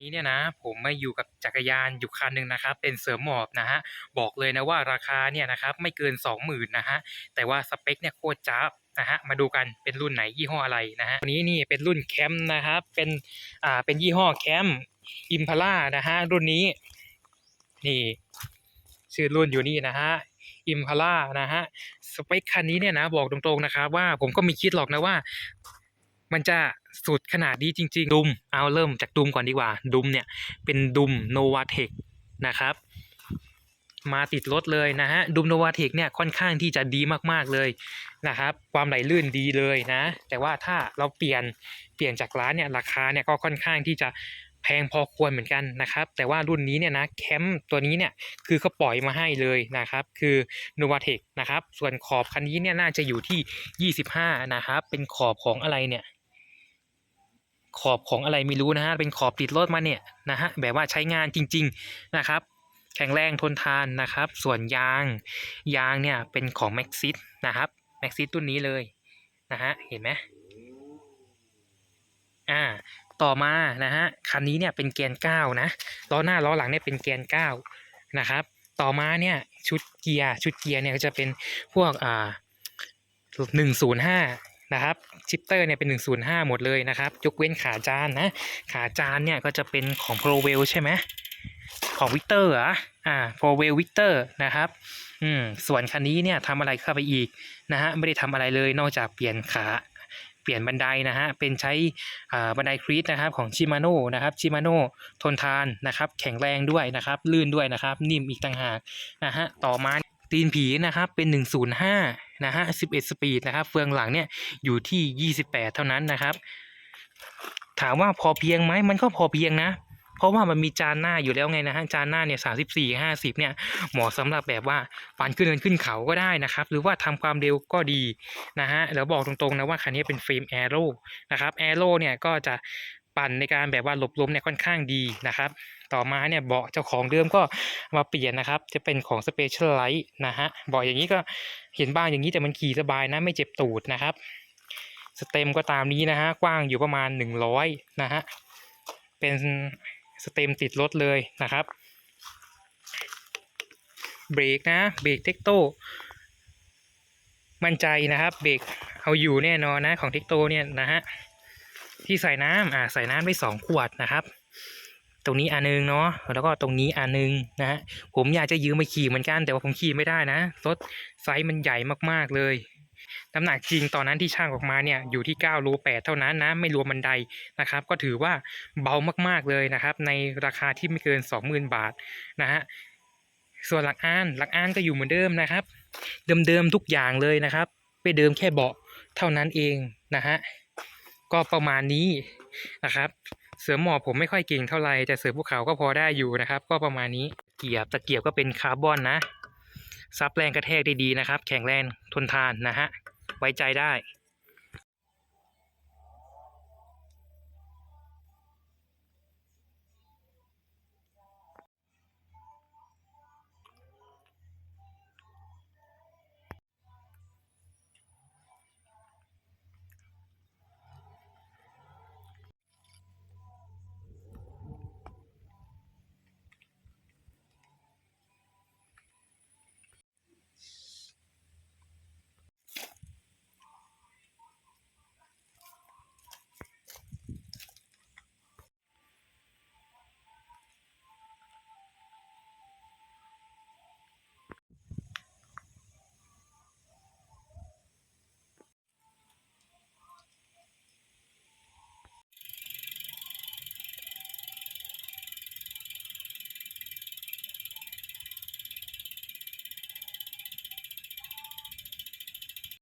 นี้เนี่ยนะผมมาอยู่กับจักรยานอยู่คันหนึ่งนะครับ เป็นเสริมหมอบนะฮะบอกเลยนะว่าราคาเนี่ยนะครับไม่เกิน 20,000นะฮะแต่ว่าสเปคเนี่ยโคตรจ้าบนะฮะมาดูกันเป็นรุ่นไหนยี่ห้ออะไรนะฮะตัวนี้นี่เป็นรุ่นแคมนะครับเป็นอ่าเป็นยี่ห้อแคมอิมพาร่านะฮะรุ่นนี้นี่ชื่อรุ่นอยู่นี่นะฮะอิมพาร่านะฮะสเปคคันนี้เนี่ยนะบอกตรงๆนะครับว่าผมก็ไมีคิดหรอกนะว่า มันจะ สุดขนาดนี้จริง ๆ ดุม เอาเริ่มจากดุมก่อนดีกว่า ดุมเนี่ยเป็นดุมโนวาเทคนะครับ มาติดรถเลยนะฮะ ดุมโนวาเทคเนี่ยค่อนข้างที่จะดีมากๆเลยนะครับ ความไหลลื่นดีเลยนะ แต่ว่าถ้าเราเปลี่ยนเปลี่ยนจากร้านเนี่ยราคาเนี่ยก็ค่อนข้างที่จะแพงพอควรเหมือนกันนะครับ แต่ว่ารุ่นนี้เนี่ยนะแคมป์ตัวนี้เนี่ยคือเขาปล่อยมาให้เลยนะครับ คือโนวาเทคนะครับ ส่วนขอบคันนี้เนี่ยน่าจะอยู่ที่ 25 นะครับ เป็นขอบของอะไรเนี่ย อบของอะไรไม่รู้นะฮะเป็นขอบติดรถมาเนี่ยนะฮะแบบว่าใช้งานจริง ๆนะครับ แข็งแรงทนทานนะครับ ส่วนยางยางเนี่ยเป็นของ m a x ซิ s นะครับ m a x ซิ s รุ่นนี้เลยนะฮะเห็นไหมอ่าต่อมานะฮะคันนี้เนี่ยเป็นแกนเก้านะล้อหน้าล้อหลังเนี่ยเป็นแกนเก้านะครับ ต่อมาเนี่ยชุดเกียร์ชุดเกียร์เนี่ยก็จะเป็นพวกอ่าหนึ่งศูนย์ห้า นะครับชิปเตอร์เนี่ยเป็น 105 หมดเลยนะครับ ยกเว้นขาจานนะ ขาจานเนี่ยก็จะเป็นของ p r o w e l ใช่ไหมของวิกเตอร์อะอ่า p r o w e l วิกเตอร์นะครับอืมส่วนคันนี้เนี่ยทำอะไรเข้าไปอีกนะฮะไม่ได้ทำอะไรเลยนอกจากเปลี่ยนขาเปลี่ยนบันไดนะฮะเป็นใช้อ่าบันไดครีตนะครับของชิมาโน่นะครับชิมาโน่ทนทานนะครับแข็งแรงด้วยนะครับลื่นด้วยนะครับนิ่มอีกต่างหากนะฮะต่อมาตีนผีนะครับเป็น 105 นะฮะ11 สปีดนะครับ เฟืองหลังเนี่ยอยู่ที่ 28 เท่านั้นนะครับ ถามว่าพอเพียงไหมมันก็พอเพียงนะเพราะว่ามันมีจานหน้าอยู่แล้วไงนะฮะจานหน้าเนี่ยสาสิบสี่ห้าสิบเนี่ยเหมาะสำหรับแบบว่าปั่นขึ้นเนินขึ้นเขาก็ได้นะครับ หรือว่าทำความเร็วก็ดีนะฮะแล้วบอกตรงๆนะว่าคันนี้เป็นเฟรมแอโร่นะครับแอโร่เนี่ยก็จะปั่นในการแบบว่าหลบลมเนี่ยค่อนข้างดีนะครับ ต่อมาเนี่ยเบาะเจ้าของเดิมก็มาเปลี่ยนนะครับ จะเป็นของ Specialized นะฮะเบาะอย่างนี้ก็เห็นบ้างอย่างนี้แต่มันขี่สบายนะไม่เจ็บตูดนะครับสเต็มก็ตามนี้นะฮะกว้างอยู่ประมาณ 100นะฮะเป็นสเต็มติดรถเลยนะครับเบรกนะเบรกเทคโตมั่นใจนะครับเบรกเอาอยู่แน่นอนนะของเทคโตเนี่ยนะฮะที่ใส่น้ำอ่าใส่น้ำได้สองขวดนะครับ ตรงนี้อันนึงเนาะแล้วก็ตรงนี้อันนึงนะฮะผมอยากจะยืมไปขี่เหมือนกันแต่ว่าผมขี่ไม่ได้นะรถไซส์มันใหญ่มากๆเลยน้ำหนักจริงตอนนั้นที่ช่างออกมาเนี่ยอยู่ที่9โล8เท่านั้นนะไม่รวมบันไดนะครับ ก็ถือว่าเบามากๆเลยนะครับ ในราคาที่ไม่เกิน 20,000 บาทนะฮะส่วนหลักอ่านหลักอ่านก็อยู่เหมือนเดิมนะครับ เดิมๆทุกอย่างเลยนะครับ ไปเดิมแค่เบาะเท่านั้นเองนะฮะก็ประมาณนี้นะครับ เสือหมอบผมไม่ค่อยเก่งเท่าไหร่แต่เสือภูเขาก็พอได้อยู่นะครับ ก็ประมาณนี้เกียบตะเกียบก็เป็นคาร์บอนนะซับแรงกระแทกดีๆนะครับ แข็งแรงทนทานนะฮะไว้ใจได้